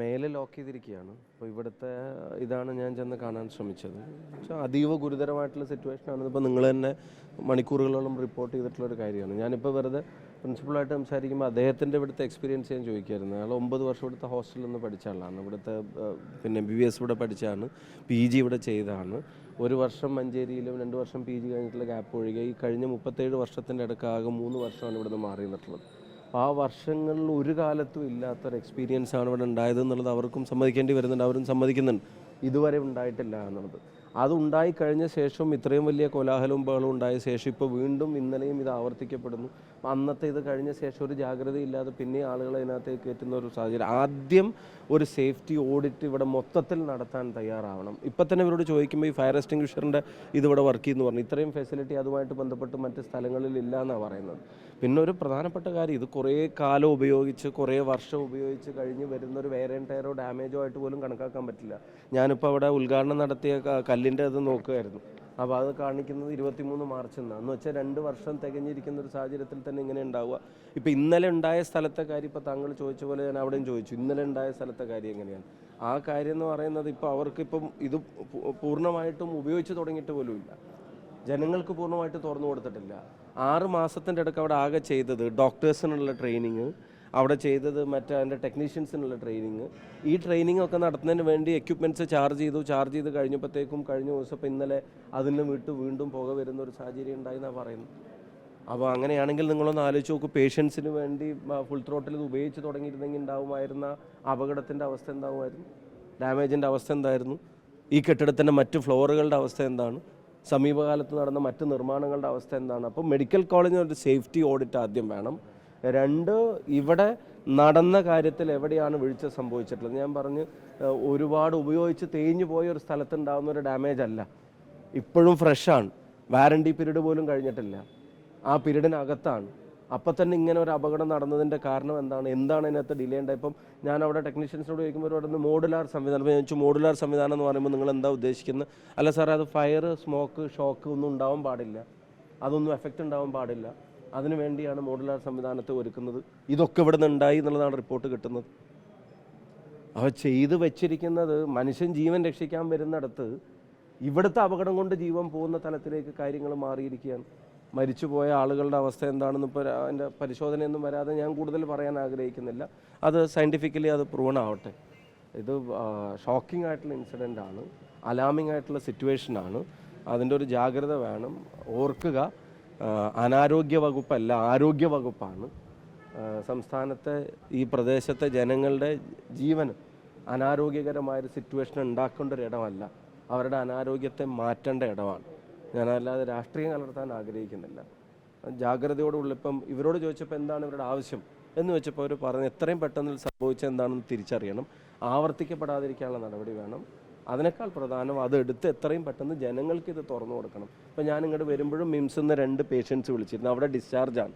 മേലെ ലോക്ക് ചെയ്തിരിക്കുകയാണ്. അപ്പോൾ ഇവിടുത്തെ ഇതാണ് ഞാൻ ചെന്ന് കാണാൻ ശ്രമിച്ചത്. അതീവ ഗുരുതരമായിട്ടുള്ള സിറ്റുവേഷനാണ് ഇപ്പോൾ നിങ്ങൾ തന്നെ മണിക്കൂറുകളോളം റിപ്പോർട്ട് ചെയ്തിട്ടുള്ള ഒരു കാര്യമാണ്. ഞാനിപ്പോൾ വെറുതെ പ്രിൻസിപ്പളായിട്ട് സംസാരിക്കുമ്പോൾ അദ്ദേഹത്തിന്റെ ഇവിടുത്തെ എക്സ്പീരിയൻസ് ഞാൻ ചോദിക്കായിരുന്നു. അയാൾ ഒമ്പത് വർഷം ഇവിടുത്തെ ഹോസ്റ്റലിൽ നിന്ന് പഠിച്ച ആളാണ്. ഇവിടുത്തെ പിന്നെ ബി ബി എസ് ഇവിടെ പഠിച്ചാണ് പി ജി ഇവിടെ ചെയ്താണ് ഒരു വർഷം മഞ്ചേരിയിലും രണ്ട് വർഷം പി ജി കഴിഞ്ഞിട്ടുള്ള ഗ്യാപ്പ് ഒഴികെ ഈ കഴിഞ്ഞ മുപ്പത്തേഴ് വർഷത്തിന്റെ ഇടക്കാകെ മൂന്ന് വർഷമാണ് ഇവിടുന്ന് മാറി നിന്നിട്ടുള്ളത്. ആ വർഷങ്ങളിൽ ഒരു കാലത്തും ഇല്ലാത്തൊരു എക്സ്പീരിയൻസ് ആണ് ഇവിടെ ഉണ്ടായത് എന്നുള്ളത് അവർക്കും സമ്മതിക്കേണ്ടി വരുന്നുണ്ട് അവരും സമ്മതിക്കുന്നുണ്ട്. ഇതുവരെ ഉണ്ടായിട്ടില്ല എന്നുള്ളത്. അത് ഉണ്ടായി കഴിഞ്ഞ ശേഷം ഇത്രയും വലിയ കോലാഹലവും ബഹളവും ഉണ്ടായ ശേഷം ഇപ്പോൾ വീണ്ടും ഇന്നലെയും ഇത് ആവർത്തിക്കപ്പെടുന്നു. അന്നത്തെ ഇത് കഴിഞ്ഞ ശേഷം ഒരു ജാഗ്രതയില്ലാതെ പിന്നെ ആളുകൾ അതിനകത്തേക്ക് കയറ്റുന്ന ഒരു സാഹചര്യം. ആദ്യം ഒരു സേഫ്റ്റി ഓഡിറ്റ് ഇവിടെ മൊത്തത്തിൽ നടത്താൻ തയ്യാറാവണം. ഇപ്പം തന്നെ ഇവരോട് ചോദിക്കുമ്പോൾ ഈ ഫയർ എക്സ്റ്റിംഗ്വിഷറിന്റെ ഇതിവിടെ വർക്ക് ചെയ്യുന്നു പറഞ്ഞു. ഇത്രയും ഫെസിലിറ്റി അതുമായിട്ട് ബന്ധപ്പെട്ട് മറ്റ് സ്ഥലങ്ങളിൽ ഇല്ല എന്നാണ് പറയുന്നത്. പിന്നെ ഒരു പ്രധാനപ്പെട്ട കാര്യം ഇത് കുറേ കാലം ഉപയോഗിച്ച് കുറേ വർഷം ഉപയോഗിച്ച് കഴിഞ്ഞ് വരുന്ന ഒരു വേറെ ടയറോ ഡാമേജോ ആയിട്ട് പോലും കണക്കാക്കാൻ പറ്റില്ല. ഞാനിപ്പോൾ അവിടെ ഉദ്ഘാടനം നടത്തിയ ക- കല്ലിന്റെ അത് നോക്കുമായിരുന്നു അപ്പോൾ അത് കാണിക്കുന്നത് ഇരുപത്തിമൂന്ന് മാർച്ച് എന്നാണ് എന്ന് വെച്ചാൽ രണ്ട് വർഷം തികഞ്ഞിരിക്കുന്ന ഒരു സാഹചര്യത്തിൽ തന്നെ ഇങ്ങനെ ഉണ്ടാവുക. ഇപ്പോൾ ഇന്നലെ ഉണ്ടായ സ്ഥലത്തെ കാര്യം ഇപ്പോൾ താങ്കൾ ചോദിച്ച പോലെ ഞാൻ അവിടെയും ചോദിച്ചു. ഇന്നലെ ഉണ്ടായ സ്ഥലത്തെ കാര്യം എങ്ങനെയാണ്? ആ കാര്യം എന്ന് പറയുന്നത് ഇപ്പോൾ അവർക്കിപ്പം ഇത് പൂർണമായിട്ടും ഉപയോഗിച്ച് തുടങ്ങിയിട്ട് പോലുമില്ല ജനങ്ങൾക്ക് പൂർണമായിട്ട് തുറന്നു കൊടുത്തിട്ടില്ല. ആറ് മാസത്തിന്റെ ഇടയ്ക്ക് അവിടെ ആകെ ചെയ്തത് ഡോക്ടേഴ്സിനുള്ള ട്രെയിനിങ് അവിടെ ചെയ്തത് മറ്റേ അതിന്റെ ടെക്നീഷ്യൻസിനുള്ള ട്രെയിനിങ് ഈ ട്രെയിനിങ് ഒക്കെ നടത്തുന്നതിന് വേണ്ടി എക്യുപ്മെന്റ്സ് ചാർജ് ചെയ്തു. ചാർജ് ചെയ്ത് കഴിഞ്ഞപ്പോഴത്തേക്കും കഴിഞ്ഞ ദിവസം ഇപ്പോൾ ഇന്നലെ അതിന് വിട്ട് വീണ്ടും പുക വരുന്ന ഒരു സാഹചര്യം ഉണ്ടായി എന്നാണ് പറയുന്നത്. അപ്പോൾ അങ്ങനെയാണെങ്കിൽ നിങ്ങളൊന്ന് ആലോചിച്ച് നോക്കൂ പേഷ്യൻസിന് വേണ്ടി ഫുൾ ത്രോട്ടിൽ ഇത് ഉപയോഗിച്ച് തുടങ്ങിയിരുന്നെങ്കിൽ ഉണ്ടാവുമായിരുന്ന അപകടത്തിന്റെ അവസ്ഥ എന്താവുമായിരുന്നു? ഡാമേജിന്റെ അവസ്ഥ എന്തായിരുന്നു? ഈ കെട്ടിടത്തിന്റെ മറ്റ് ഫ്ലോറുകളുടെ അവസ്ഥ എന്താണ്? സമീപകാലത്ത് നടന്ന മറ്റ് നിർമ്മാണങ്ങളുടെ അവസ്ഥ എന്താണ്? അപ്പോൾ മെഡിക്കൽ കോളേജിന് ഒരു സേഫ്റ്റി ഓഡിറ്റ് ആദ്യം വേണം. രണ്ട് ഇവിടെ നടന്ന കാര്യത്തിൽ എവിടെയാണ് വീഴ്ച സംഭവിച്ചിട്ടുള്ളത്? ഞാൻ പറഞ്ഞ് ഒരുപാട് ഉപയോഗിച്ച് തേഞ്ഞു പോയ ഒരു സ്ഥലത്തുണ്ടാകുന്ന ഒരു ഡാമേജ് അല്ല. ഇപ്പോഴും ഫ്രഷാണ് വാറണ്ടി പീരീഡ് പോലും കഴിഞ്ഞിട്ടില്ല. ആ പീരീഡിനകത്താണ് അപ്പം തന്നെ ഇങ്ങനെ ഒരു അപകടം നടന്നതിന്റെ കാരണം എന്താണ്? എന്താണ് അതിനകത്ത് ഡിലേ ഉണ്ടായത്? ഇപ്പം ഞാൻ അവിടെ ടെക്നീഷ്യൻസിനോട് ചോദിക്കുമ്പോൾ പറയുന്നത് മോഡുലാർ സംവിധാനം ഞാൻ ചോദിച്ചു മോഡുലാർ സംവിധാനം എന്ന് പറയുമ്പോൾ നിങ്ങൾ എന്താ ഉദ്ദേശിക്കുന്നത്? അല്ല സാർ അത് ഫയർ സ്മോക്ക് ഷോക്ക് ഒന്നും ഉണ്ടാവാൻ പാടില്ല. അതൊന്നും എഫക്റ്റ് ഉണ്ടാവാൻ പാടില്ല. അതിനു വേണ്ടിയാണ് മോഡുലാർ സംവിധാനത്തെ ഒരുക്കുന്നത്. ഇതൊക്കെ ഇവിടെ നിന്ന് ഉണ്ടായി എന്നുള്ളതാണ് റിപ്പോർട്ട് കിട്ടുന്നത്. അവ ചെയ്ത് വെച്ചിരിക്കുന്നത് മനുഷ്യൻ ജീവൻ രക്ഷിക്കാൻ വരുന്നിടത്ത് ഇവിടുത്തെ അപകടം കൊണ്ട് ജീവൻ പോകുന്ന തലത്തിലേക്ക് കാര്യങ്ങൾ മാറിയിരിക്കുകയാണ്. മരിച്ചുപോയ ആളുകളുടെ അവസ്ഥ എന്താണെന്ന് ഇപ്പോൾ അതിന്റെ പരിശോധനയൊന്നും വരാതെ ഞാൻ കൂടുതൽ പറയാൻ ആഗ്രഹിക്കുന്നില്ല. അത് സയന്റിഫിക്കലി അത് പ്രൂവൺ ആവട്ടെ. ഇത് ഷോക്കിംഗ് ആയിട്ടുള്ള ഇൻസിഡന്റ് ആണ്. അലാമിംഗ് ആയിട്ടുള്ള സിറ്റുവേഷനാണ് അതിന്റെ ഒരു ജാഗ്രത വേണം. ഓർക്കുക. അനാരോഗ്യ വകുപ്പല്ല ആരോഗ്യ വകുപ്പാണ്. സംസ്ഥാനത്തെ ഈ പ്രദേശത്തെ ജനങ്ങളുടെ ജീവൻ അനാരോഗ്യകരമായൊരു സിറ്റുവേഷൻ ഉണ്ടാക്കേണ്ട ഒരു ഇടമല്ല. അവരുടെ അനാരോഗ്യത്തെ മാറ്റേണ്ട ഇടമാണ്. ഞാനല്ലാതെ രാഷ്ട്രീയം കലർത്താൻ ആഗ്രഹിക്കുന്നില്ല. ജാഗ്രതയോടുള്ള ഇപ്പം ഇവരോട് ചോദിച്ചപ്പോൾ എന്താണ് ഇവരുടെ ആവശ്യം എന്ന് വെച്ചപ്പോൾ അവർ പറഞ്ഞു എത്രയും പെട്ടെന്ന് സംഭവിച്ചെന്താണെന്ന് തിരിച്ചറിയണം. ആവർത്തിക്കപ്പെടാതിരിക്കാനുള്ള നടപടി വേണം. അതിനേക്കാൾ പ്രധാനം അത് എടുത്ത് എത്രയും പെട്ടെന്ന് ജനങ്ങൾക്ക് ഇത് തുറന്നു കൊടുക്കണം. ഇപ്പം ഞാൻ ഇങ്ങോട്ട് വരുമ്പോഴും മിംസ് എന്ന രണ്ട് പേഷ്യൻസ് വിളിച്ചിരുന്നു. അവിടെ ഡിസ്ചാർജാണ്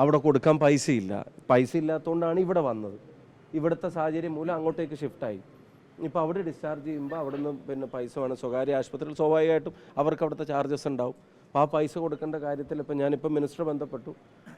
അവിടെ കൊടുക്കാൻ പൈസയില്ല പൈസ ഇല്ലാത്തതുകൊണ്ടാണ് ഇവിടെ വന്നത്. ഇവിടുത്തെ സാഹചര്യം മൂലം അങ്ങോട്ടേക്ക് ഷിഫ്റ്റായി ഇപ്പോൾ അവിടെ ഡിസ്ചാർജ് ചെയ്യുമ്പോൾ അവിടെ നിന്ന് പിന്നെ പൈസ വേണം. സ്വകാര്യ ആശുപത്രിയിൽ സ്വാഭാവികമായിട്ടും അവർക്ക് അവിടുത്തെ ചാർജസ് ഉണ്ടാവും. അപ്പോൾ ആ പൈസ കൊടുക്കേണ്ട കാര്യത്തിൽ ഇപ്പം ഞാനിപ്പോൾ മിനിസ്റ്റർ ബന്ധപ്പെട്ടു.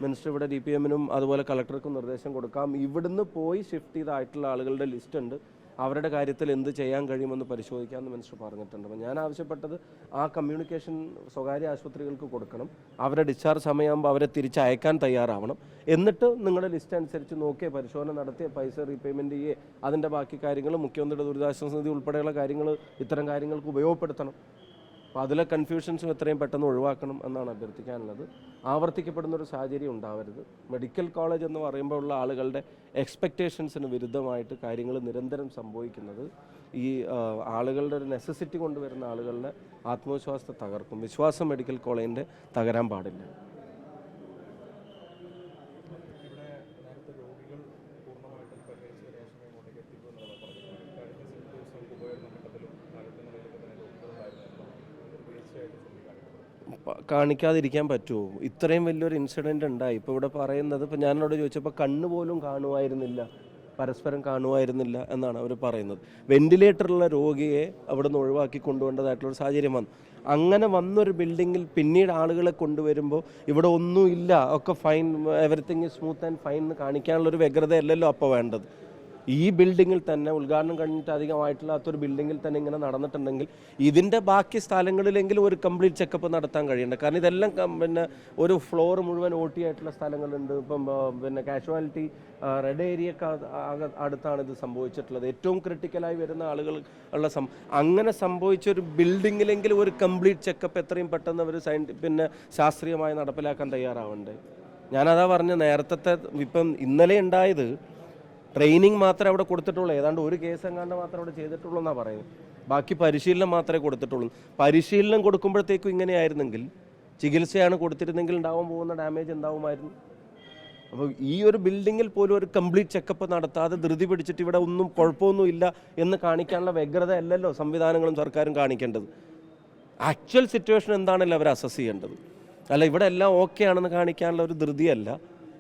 മിനിസ്റ്റർ ഇവിടെ ഡി പി എമ്മിനും അതുപോലെ കളക്ടർക്കും നിർദ്ദേശം കൊടുക്കാം. ഇവിടുന്ന് പോയി ഷിഫ്റ്റ് ചെയ്തായിട്ടുള്ള ആളുകളുടെ ലിസ്റ്റ് ഉണ്ട്. അവരുടെ കാര്യത്തിൽ എന്ത് ചെയ്യാൻ കഴിയുമെന്ന് പരിശോധിക്കാമെന്ന് മിനിസ്റ്റർ പറഞ്ഞിട്ടുണ്ട്. അപ്പോൾ ഞാൻ ആവശ്യപ്പെട്ടത് ആ കമ്മ്യൂണിക്കേഷൻ സ്വകാര്യ ആശുപത്രികൾക്ക് കൊടുക്കണം. അവരെ ഡിസ്ചാർജ് സമയമാകുമ്പോൾ അവരെ തിരിച്ചയക്കാൻ തയ്യാറാവണം. എന്നിട്ട് നിങ്ങളുടെ ലിസ്റ്റ് അനുസരിച്ച് നോക്കിയ പരിശോധന നടത്തിയ പൈസ റീപേയ്മെന്റ് ചെയ്യേ അതിന്റെ ബാക്കി കാര്യങ്ങൾ മുഖ്യമന്ത്രിയുടെ ദുരിതാശ്വാസ നിധി ഉൾപ്പെടെയുള്ള കാര്യങ്ങൾ ഇത്തരം കാര്യങ്ങൾക്ക് ഉപയോഗപ്പെടുത്തണം. അപ്പോൾ അതിലെ കൺഫ്യൂഷൻസും എത്രയും പെട്ടെന്ന് ഒഴിവാക്കണം എന്നാണ് അഭ്യർത്ഥിക്കാനുള്ളത്. ആവർത്തിക്കപ്പെടുന്ന ഒരു സാഹചര്യം ഉണ്ടാവരുത്. മെഡിക്കൽ കോളേജ് എന്ന് പറയുമ്പോൾ ഉള്ള ആളുകളുടെ എക്സ്പെക്റ്റേഷൻസിന് വിരുദ്ധമായിട്ട് കാര്യങ്ങൾ നിരന്തരം സംഭവിക്കുന്നത് ഈ ആളുകളുടെ ഒരു നെസസിറ്റി കൊണ്ടുവരുന്ന ആളുകളുടെ ആത്മവിശ്വാസത്തെ തകർക്കും. വിശ്വാസം മെഡിക്കൽ കോളേജിന്റെ തകരാൻ പാടില്ല. കാണിക്കാതിരിക്കാൻ പറ്റുമോ? ഇത്രയും വലിയൊരു ഇൻസിഡന്റ് ഉണ്ടായി. ഇപ്പോൾ ഇവിടെ പറയുന്നത് ഇപ്പോൾ ഞാനോട് ചോദിച്ചപ്പോൾ കണ്ണ് പോലും കാണുമായിരുന്നില്ല. പരസ്പരം കാണുമായിരുന്നില്ല എന്നാണ് അവർ പറയുന്നത്. വെന്റിലേറ്ററുള്ള രോഗിയെ അവിടെ നിന്ന് ഒഴിവാക്കി കൊണ്ടുപോകേണ്ടതായിട്ടുള്ള ഒരു സാഹചര്യം വന്നു. അങ്ങനെ വന്നൊരു ബിൽഡിങ്ങിൽ പിന്നീട് ആളുകളെ കൊണ്ടുവരുമ്പോൾ ഇവിടെ ഒന്നുമില്ല. ഒക്കെ fine everything smooth and fine എന്ന് കാണിക്കാനുള്ള ഒരു വ്യഗ്രതയല്ലല്ലോ അപ്പോൾ വേണ്ടത്. ഈ ബിൽഡിങ്ങിൽ തന്നെ ഉദ്ഘാടനം കഴിഞ്ഞിട്ട് അധികമായിട്ടില്ലാത്തൊരു ബിൽഡിങ്ങിൽ തന്നെ ഇങ്ങനെ നടന്നിട്ടുണ്ടെങ്കിൽ ഇതിന്റെ ബാക്കി സ്ഥലങ്ങളിലെങ്കിലും ഒരു കംപ്ലീറ്റ് ചെക്കപ്പ് നടത്താൻ കഴിയണ്ട. കാരണം ഇതെല്ലാം പിന്നെ ഒരു ഫ്ലോർ മുഴുവൻ ഓട്ടി ആയിട്ടുള്ള സ്ഥലങ്ങളുണ്ട്. ഇപ്പം പിന്നെ കാഷ്വാലിറ്റി റെഡ് ഏരിയക്ക് അടുത്താണ് ഇത് സംഭവിച്ചിട്ടുള്ളത്. ഏറ്റവും ക്രിട്ടിക്കലായി വരുന്ന ആളുകൾ ഉള്ള സം അങ്ങനെ സംഭവിച്ച ഒരു ബിൽഡിങ്ങിലെങ്കിലും ഒരു കംപ്ലീറ്റ് ചെക്കപ്പ് എത്രയും പെട്ടെന്ന് അവർ സയന്റി പിന്നെ ശാസ്ത്രീയമായി നടപ്പിലാക്കാൻ തയ്യാറാവണ്ടേ? ഞാനതാ പറഞ്ഞ നേരത്തെ ഇപ്പം ഇന്നലെ ഉണ്ടായത് ട്രെയിനിങ് മാത്രമേ അവിടെ കൊടുത്തിട്ടുള്ളൂ. ഏതാണ്ട് ഒരു കേസ് എങ്ങാണ്ട് മാത്രമേ അവിടെ ചെയ്തിട്ടുള്ളൂ എന്നാണ് പറയുന്നത്. ബാക്കി പരിശീലനം മാത്രമേ കൊടുത്തിട്ടുള്ളൂ. പരിശീലനം കൊടുക്കുമ്പോഴത്തേക്കും ഇങ്ങനെയായിരുന്നെങ്കിൽ ചികിത്സയാണ് കൊടുത്തിരുന്നെങ്കിൽ ഉണ്ടാവാൻ പോകുന്ന ഡാമേജ് എന്താവുമായിരുന്നു? അപ്പോൾ ഈ ഒരു ബിൽഡിങ്ങിൽ പോലും ഒരു കംപ്ലീറ്റ് ചെക്കപ്പ് നടത്താതെ ധൃതി പിടിച്ചിട്ട് ഇവിടെ ഒന്നും കുഴപ്പമൊന്നും ഇല്ല എന്ന് കാണിക്കാനുള്ള വ്യഗ്രത അല്ലല്ലോ സംവിധാനങ്ങളും സർക്കാരും കാണിക്കേണ്ടത്. ആക്ച്വൽ സിറ്റുവേഷൻ എന്താണല്ലോ അവർ അസസ് ചെയ്യേണ്ടത്? അല്ല ഇവിടെ എല്ലാം ഓക്കെ ആണെന്ന് കാണിക്കാനുള്ള ഒരു ധൃതിയല്ല.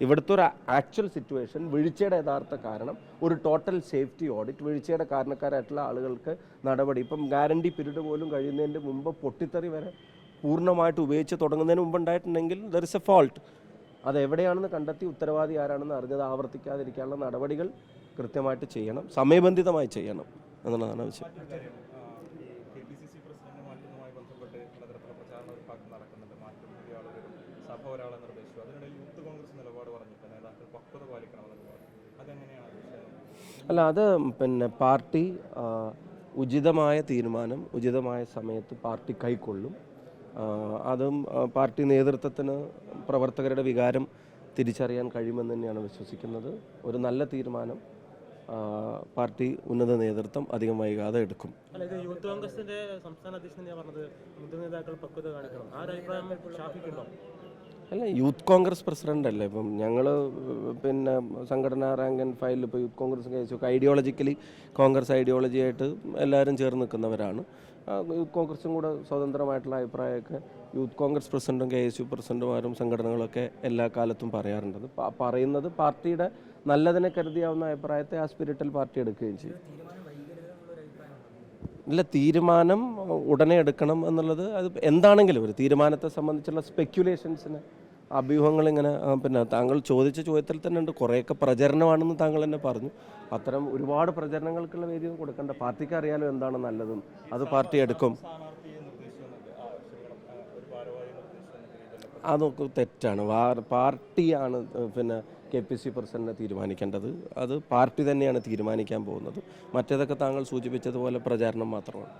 ഇവിടുത്തെ ഒരു ആക്ച്വൽ സിറ്റുവേഷൻ വീഴ്ചയുടെ യഥാർത്ഥ കാരണം ഒരു ടോട്ടൽ സേഫ്റ്റി ഓഡിറ്റ് വീഴ്ചയുടെ കാരണക്കാരായിട്ടുള്ള ആളുകൾക്ക് നടപടി. ഇപ്പം ഗ്യാരണ്ടി പീരീഡ് പോലും കഴിയുന്നതിന്റെ മുമ്പ് പൊട്ടിത്തെറി വരെ പൂർണമായിട്ട് ഉപയോഗിച്ച് തുടങ്ങുന്നതിന് മുമ്പ് ഉണ്ടായിട്ടുണ്ടെങ്കിൽ ദർ ഇസ് എ ഫോൾട്ട് അത് എവിടെയാണെന്ന് കണ്ടെത്തി ഉത്തരവാദി ആരാണെന്ന് അറിഞ്ഞത് ആവർത്തിക്കാതിരിക്കാനുള്ള നടപടികൾ കൃത്യമായിട്ട് ചെയ്യണം സമയബന്ധിതമായി ചെയ്യണം എന്നുള്ളതാണ് ആവശ്യം K P C C president മാറ്റുന്നതുമായി ബന്ധപ്പെട്ട് പലതരത്തിലുള്ള പ്രചാരണ ഒരു ഭാഗത്ത് നടക്കുന്നുണ്ട് മാറ്റം പുതിയ ആൾ വരും സഭ ഒരാളെ നിർദ്ദേശിച്ചു. അതിനിടയിൽ യൂത്ത് കോൺഗ്രസ് നിലപാട് പറഞ്ഞിട്ട് നേതാക്കൾ പക്വത പാലിക്കണമെന്ന് അതെങ്ങനെയാണ് അത് അല്ല അത് പിന്നെ പാർട്ടി ഉചിതമായ തീരുമാനം ഉചിതമായ സമയത്ത് പാർട്ടി കൈക്കൊള്ളും. അതും പാർട്ടി നേതൃത്വത്തിന് പ്രവർത്തകരുടെ വികാരം തിരിച്ചറിയാൻ കഴിയുമെന്ന് തന്നെയാണ് വിശ്വസിക്കുന്നത്. ഒരു നല്ല തീരുമാനം പാർട്ടി ഉന്നത നേതൃത്വം അധികം വൈകാതെ എടുക്കും. അല്ല യൂത്ത് കോൺഗ്രസിന്റെ സംസ്ഥാന അധ്യക്ഷൻ പറഞ്ഞത്. മുതിർന്ന നേതാക്കൾ പക്വത കാണിക്കണം. ആ ഒരു അഭിപ്രായം അല്ല യൂത്ത് കോൺഗ്രസ് പ്രസിഡന്റ് അല്ലേ? ഇപ്പം ഞങ്ങൾ പിന്നെ സംഘടനാ റാങ്ക് ആൻഡ് ഫയലിൽ ഇപ്പോൾ youth Congress case ideologically Congress ideology ആയിട്ട് എല്ലാവരും ചേർന്ന് നിൽക്കുന്നവരാണ്. യൂത്ത് കോൺഗ്രസും കൂടെ സ്വതന്ത്രമായിട്ടുള്ള അഭിപ്രായമൊക്കെ യൂത്ത് കോൺഗ്രസ് പ്രസിഡന്റും കെ എസ് യു പ്രസിഡന്റുമാരും സംഘടനകളൊക്കെ എല്ലാ കാലത്തും പറയാറുണ്ട്. പറയുന്നത് പാർട്ടിയുടെ നല്ലതിനെ കരുതിയാവുന്ന അഭിപ്രായത്തെ ആ സ്പിരിറ്റിൽ പാർട്ടി എടുക്കുകയും ചെയ്യും. ഇല്ല തീരുമാനം ഉടനെ എടുക്കണം എന്നുള്ളത് അത് എന്താണെങ്കിലും ഒരു തീരുമാനത്തെ സംബന്ധിച്ചുള്ള സ്പെക്യുലേഷൻസിന് അഭ്യൂഹങ്ങൾ ഇങ്ങനെ പിന്നെ താങ്കൾ ചോദിച്ച ചോദ്യത്തിൽ തന്നെ ഉണ്ട്. കുറേയൊക്കെ പ്രചരണമാണെന്ന് താങ്കൾ തന്നെ പറഞ്ഞു. അത്തരം ഒരുപാട് പ്രചരണങ്ങൾക്കുള്ള വേദിയും കൊടുക്കേണ്ട പാർട്ടിക്ക് അറിയാലോ എന്താണ് നല്ലതും. അത് പാർട്ടി എടുക്കും. അതൊക്കെ തെറ്റാണ്. പാർട്ടിയാണ് പിന്നെ കെ പി സി പ്രസിഡന്റിനെ തീരുമാനിക്കേണ്ടത്. അത് പാർട്ടി തന്നെയാണ് തീരുമാനിക്കാൻ പോകുന്നത്. മറ്റേതൊക്കെ താങ്കൾ സൂചിപ്പിച്ചതുപോലെ പ്രചാരണം മാത്രമാണ്.